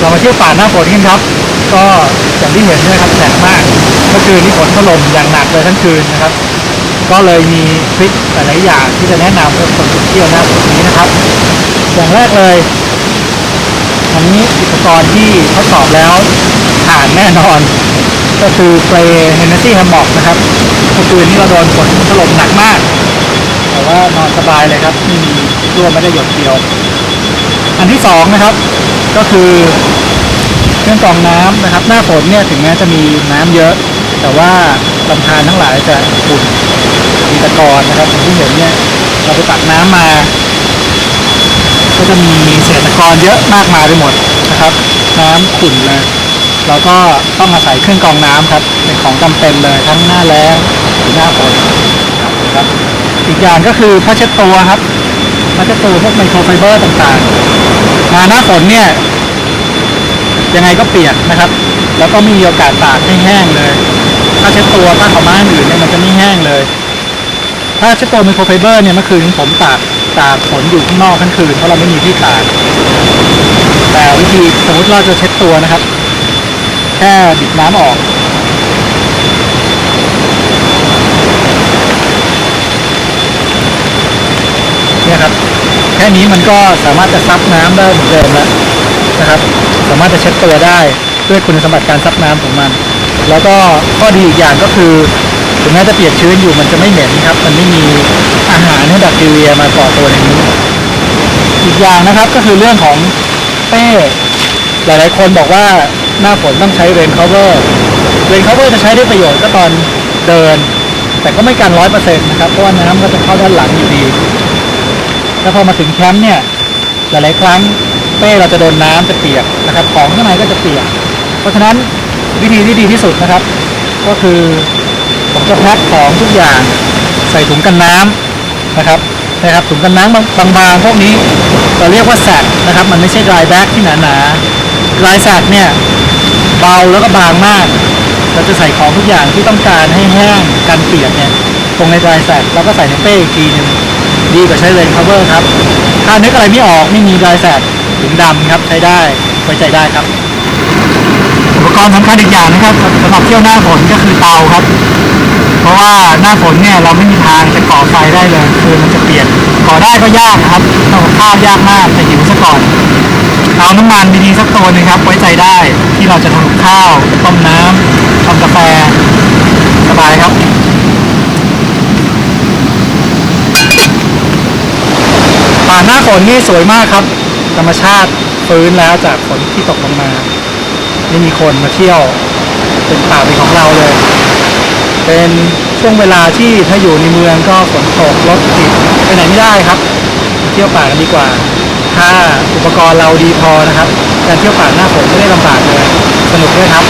เรามาเที่ยวป่าหน้าฝนกันครับ ก็อย่างที่เห็นนะครับแสงมากเมื่อคืนนี้ฝนถล่มอย่างหนักเลยทั้งคืนนะครับ ก็เลยมีทริคหลายๆอย่างที่จะแนะนำกับคนที่เที่ยวหน้าฝนนี้นะครับ อย่างแรกเลยอันนี้อุปกรณ์ที่ทดสอบแล้วผ่านแน่นอน ก็คือเปรย์เฮนเนซี่แฮมม็อกนะครับเมื่อคืนนี้เราโดนฝนถล่มหนักมาก แต่ว่านอนสบายเลยครับไม่มีรั่วไม่ได้หยดเดียว อันที่สองนะครับ ก็คือ ครื่องกองน้ำนะครับ หน้าฝนเนี่ยถึงแม้จะมีน้ำเยอะ แต่ว่าลำธารทั้งหลายจะขุ่นมีตะกอนนะครับอย่างที่เห็นเนี่ยเราไปตักน้ำมา ก็จะมีเศษตะกอนเยอะมากมายไปหมดนะครับ น้ำขุ่นเลยเราก็ต้องอาศัยเครื่องกรองน้ำครับเป็นของจำเป็นเลยทั้งหน้าแล้งหรือหน้าฝนนะครับอีกอย่างก็คือผ้าเช็ดตัวครับผ้าเช็ดตัวพวกไมโครไฟเบอร์ต่างๆมาหน้าฝนเนี่ย ยังไงก็เปียกนะครับ แล้วก็ไม่มีโอกาสตากให้แห้งเลยผ้าเช็ดตัวผ้าขาวม้าอื่นเนี่ยมันจะไม่แห้งเลย ถ้าเช็ดตัวไมโครไฟเบอร์เนี่ยเมื่อคืนผมตากตากฝนอยู่ข้างนอกทั้งคืนเพราะเราไม่มีที่ตาก แต่วิธีสมมติเราจะเช็ดตัวนะครับ แค่บิดน้ำออกเนี่ยครับแค่นี้มันก็สามารถจะซับน้ำได้เหมือนเดิมแล้ว นะครับ สามารถจะเช็ดตัวได้ด้วยคุณสมบัติการซับน้ำของมัน แล้วก็ข้อดีอีกอย่างก็คือถึงแม้จะเปียกชื้นอยู่มันจะไม่เหม็นครับ มันไม่มีอาหารให้แบคทีเรียมาก่อตัวในนี้ อีกอย่างนะครับก็คือเรื่องของเป้หลายๆ คนบอกว่าหน้าฝนต้องใช้เรน cover เรน cover จะใช้ได้ประโยชน์ก็ตอนเดิน แต่ก็ไม่กันร้อยเปอร์เซ็นต์นะครับเพราะว่าน้ำก็จะเข้าด้านหลังอยู่ดี แล้วพอมาถึงแคมป์เนี่ยหลายๆ ครั้ง เป้เราจะโดนน้ำจะเปียกนะครับ ของข้างในก็จะเปียก เพราะฉะนั้นวิธีที่ดีที่สุดนะครับ ก็คือผมจะแพ็คของทุกอย่างใส่ถุงกันน้ำนะครับนะครับถุงกันน้ำบางๆพวกนี้เราเรียกว่าแซกนะครับ มันไม่ใช่ dry bag ที่หนาๆ dry sack เนี่ยเบาแล้วก็บางมาก เราจะใส่ของทุกอย่างที่ต้องการให้แห้งกันเปียกเนี่ยตรงใน dry sack แล้วก็ใส่ในเป้อีกทีหนึงดีกว่าใช้เลน cover ครับ ถ้านึกอะไรไม่ออกไม่มี dry sack ถุงดำครับใช้ได้ไว้ใจได้ครับ อุปกรณ์สำคัญอีกอย่างนะครับสำหรับเที่ยวหน้าฝนก็คือเตาครับ เพราะว่าหน้าฝนเนี่ยเราไม่มีทางจะก่อไฟได้เลยคือมันจะเปลี่ยกก่อได้ก็ยากนะครับทำกับข้าวยากมากแต่หิวซะก่อนเอาน้ำมันดีๆสักตัวหนึงครับไว้ใจได้ที่เราจะทำกับข้าวต้มน้ำทำกาแฟสบายครับ ป่าหน้าฝนนี่สวยมากครับ ธรรมชาติฟื้นแล้วจากฝนที่ตกลงมาไม่มีคนมาเที่ยวเป็นป่าเป็นของเราเลย เป็นช่วงเวลาที่ถ้าอยู่ในเมืองก็ฝนตกรถติดไปไหนไม่ได้ครับ เที่ยวป่ากันดีกว่า ถ้าอุปกรณ์เราดีพอนะครับ การเที่ยวป่าหน้าฝนไม่ได้ลำบากเลย สนุกด้วยครับ